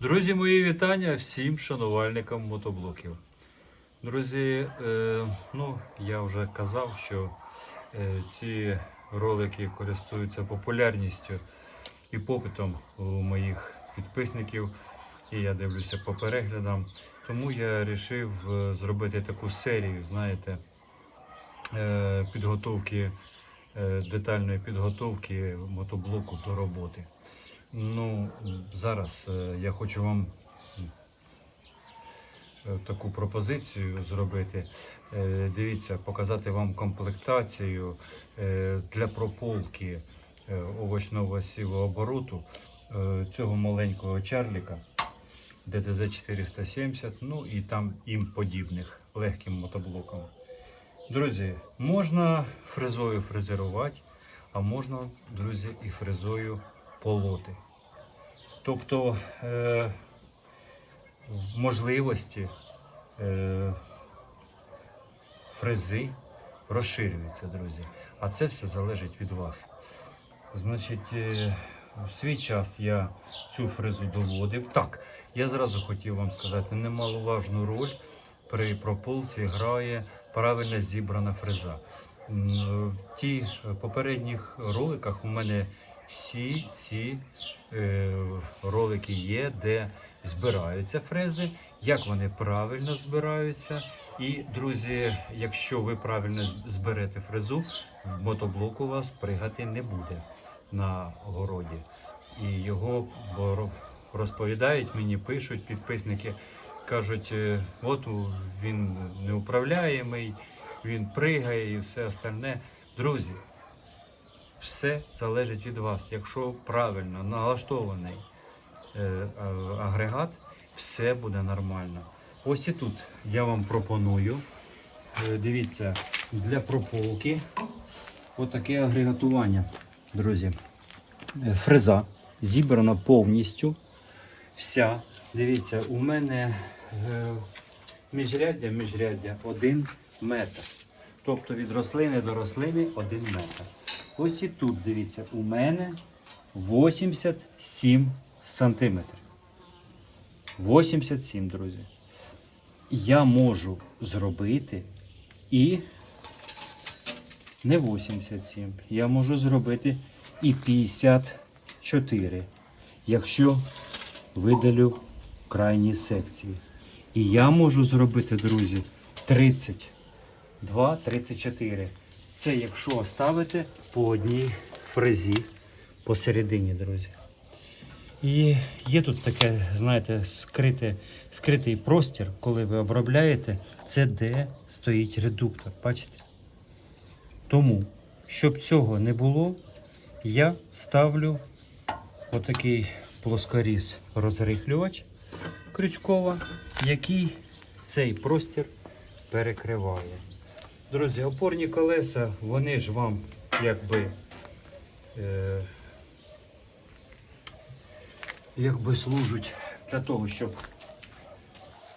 Друзі, мої вітання всім шанувальникам мотоблоків. Друзі, е, ну я вже казав, що е, ці ролики користуються популярністю і попитом у моїх підписників. І я дивлюся по переглядам. Тому я вирішив зробити таку серію, знаєте, е, підготовки, е, детальної підготовки мотоблоку до роботи. Ну, зараз е, я хочу вам е, таку пропозицію зробити. Е, Дивіться, показати вам комплектацію для прополки овочного сівого обороту цього маленького чарліка ДТЗ 470, ну і там їм подібних легким мотоблоком. Друзі, можна фрезою фрезерувати, а можна, друзі, і фрезою полоти. Тобто е, можливості е, фрези розширюються, друзі. А це все залежить від вас. Значить, е, в свій час я цю фрезу доводив. Так, я зразу хотів вам сказати, немаловажну роль при прополці грає правильно зібрана фреза. В ті попередніх роликах у мене всі ці е, ролики є, де збираються фрези, як вони правильно збираються. І, друзі, якщо ви правильно зберете фрезу, в мотоблок у вас пригати не буде на городі. І його розповідають мені, пишуть підписники, кажуть, е, от він неуправляємий, він пригає і все остальне. Друзі, все залежить від вас. Якщо правильно налаштований е, агрегат, все буде нормально. Ось і тут я вам пропоную. е, Дивіться, для прополки отаке агрегатування, друзі. Е, Фреза зібрана повністю. Вся. Дивіться, у мене міжряддя, міжряддя 1 метр. Тобто від рослини до рослини 1 метр. Ось і тут, дивіться, у мене 87 сантиметрів. 87, друзі. Я можу зробити і не 87. Я можу зробити і 54, якщо видалю крайні секції. І я можу зробити, друзі, 32, 34. Це якщо оставити по одній фрезі посередині, друзі. І є тут таке, знаєте, скрите, скритий простір, коли ви обробляєте, це де стоїть редуктор. Бачите? Тому, щоб цього не було, я ставлю отакий плоскоріз розрихлювач крючкова, який цей простір перекриває. Друзі, опорні колеса, вони ж вам якби. Е, якби служать для того, щоб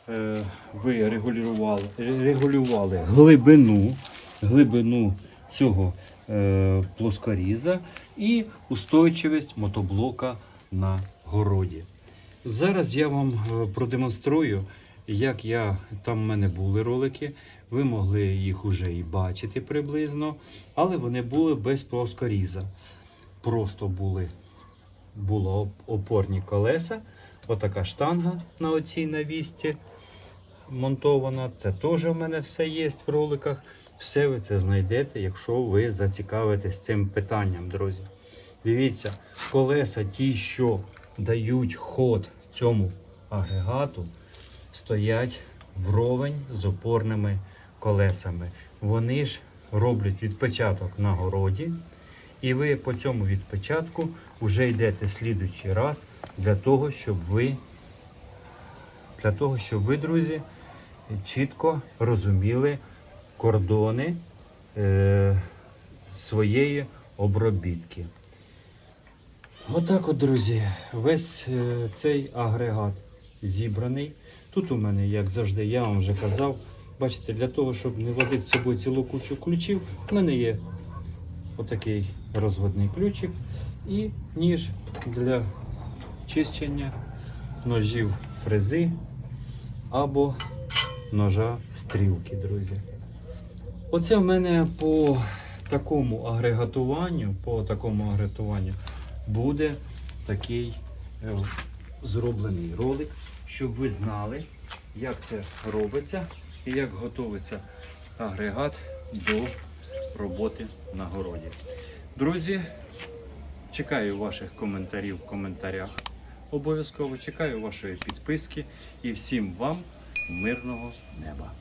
е, ви регулювали, регулювали глибину, глибину цього е, плоскоріза і устойчивість мотоблока на городі. Зараз я вам е, продемонструю, як я там в мене були ролики. Ви могли їх уже і бачити приблизно, але вони були без плоскоріза. Просто були було опорні колеса, отака штанга на оцій навісті монтована. Це теж у мене все є в роликах. Все ви це знайдете, якщо ви зацікавитесь цим питанням, друзі. Дивіться, колеса ті, що дають ход цьому агрегату, стоять вровень з опорними колесами. Вони ж роблять відпечаток на городі. І ви по цьому відпечатку вже йдете слідуючий раз для того, щоб ви, для того, щоб ви, друзі, чітко розуміли кордони е, своєї обробітки. Отак от, друзі, весь е, цей агрегат зібраний. Тут у мене, як завжди, я вам вже казав, бачите, для того, щоб не возити з собою цілу кучу ключів, в мене є отакий розводний ключик і ніж для чищення ножів фрези або ножа стрілки, друзі. Оце в мене по такому агрегатуванню, по такому агрегатуванню буде такий е, зроблений ролик, щоб ви знали, як це робиться і як готується агрегат до роботи на городі. Друзі, чекаю ваших коментарів в коментарях. Обов'язково чекаю вашої підписки і всім вам мирного неба.